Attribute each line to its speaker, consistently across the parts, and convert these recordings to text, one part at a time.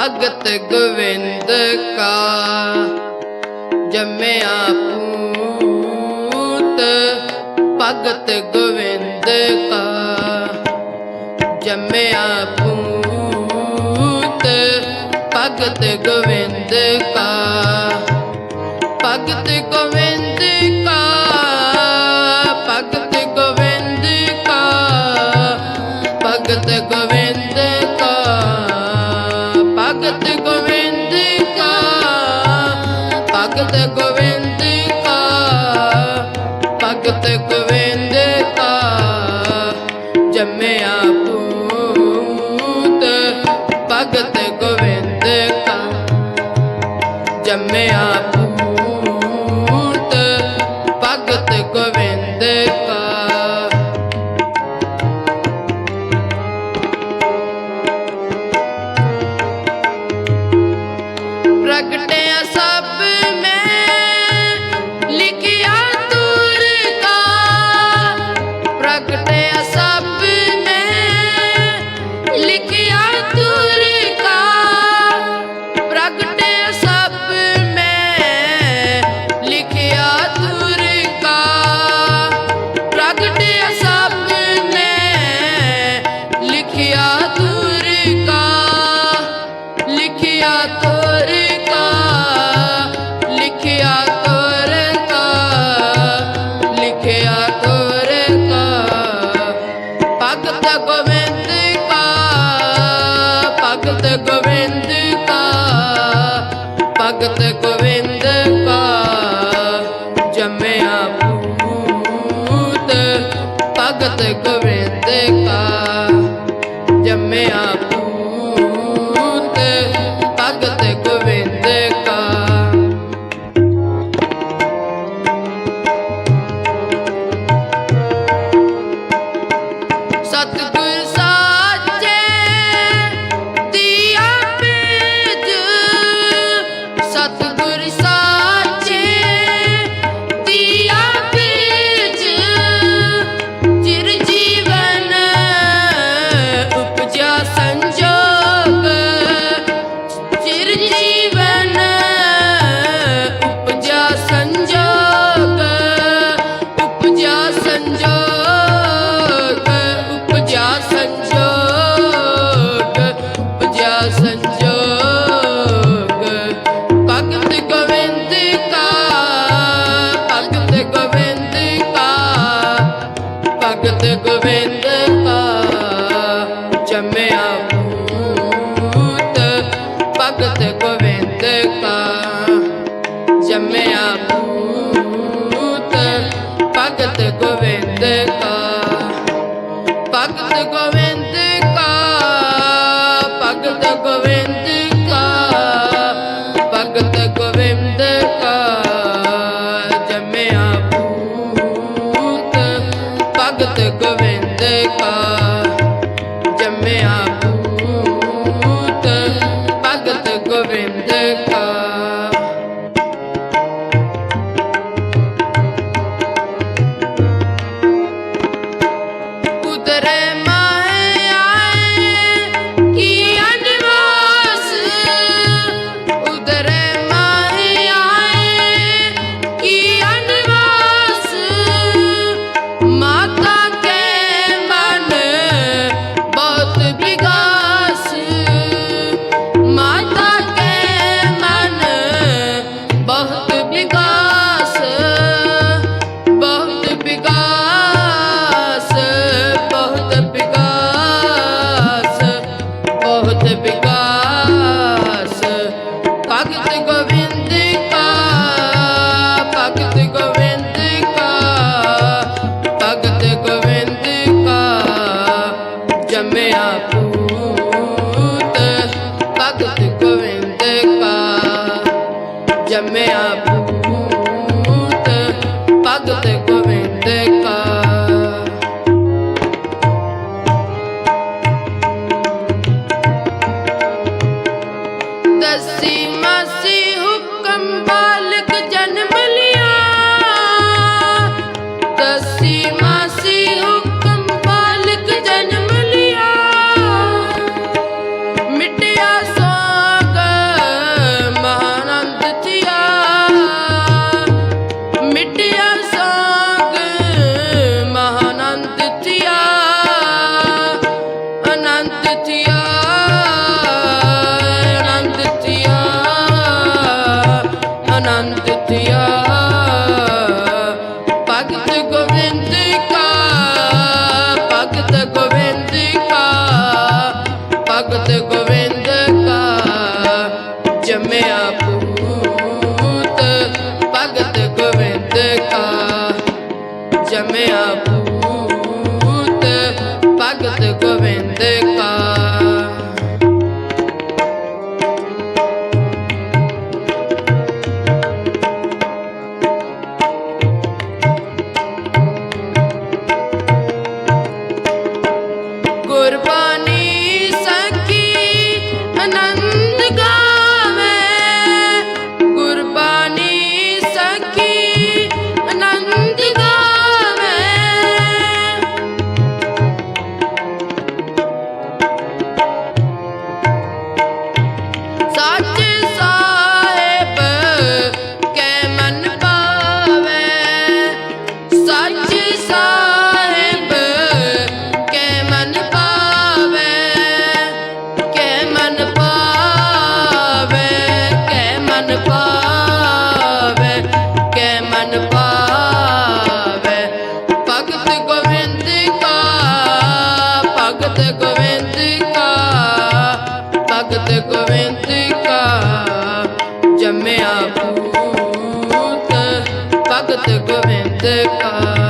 Speaker 1: ਭਗਤ ਗੋਵਿੰਦ ਕਾ ਜੰਮਿਆ ਪੂਤ ਭਗਤ ਗੋਵਿੰਦ ਕਾ ਜੰਮਿਆ ਪੂਤ ਭਗਤ ਗੋਵਿੰਦ ਕਾ ਭਗਤ ਗੋਵਿੰਦ ਕਾ ਜੰਮਿਆ भक्त गोविंद The. ਭਗਤ ਗੋਵਿੰਦ ਕਾ ਜੰਮਿਆ ਭੂਤ ਭਗਤ ਗੋਵਿੰਦ ਕਾ।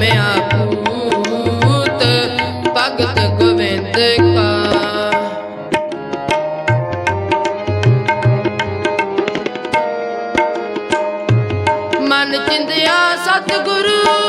Speaker 1: ਜੰਮਿਆ ਭਗਤ ਗੋਵਿੰਦ ਮਨ ਚਿੰਦਿਆ ਸਤਿਗੁਰੂ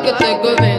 Speaker 1: que eu tenho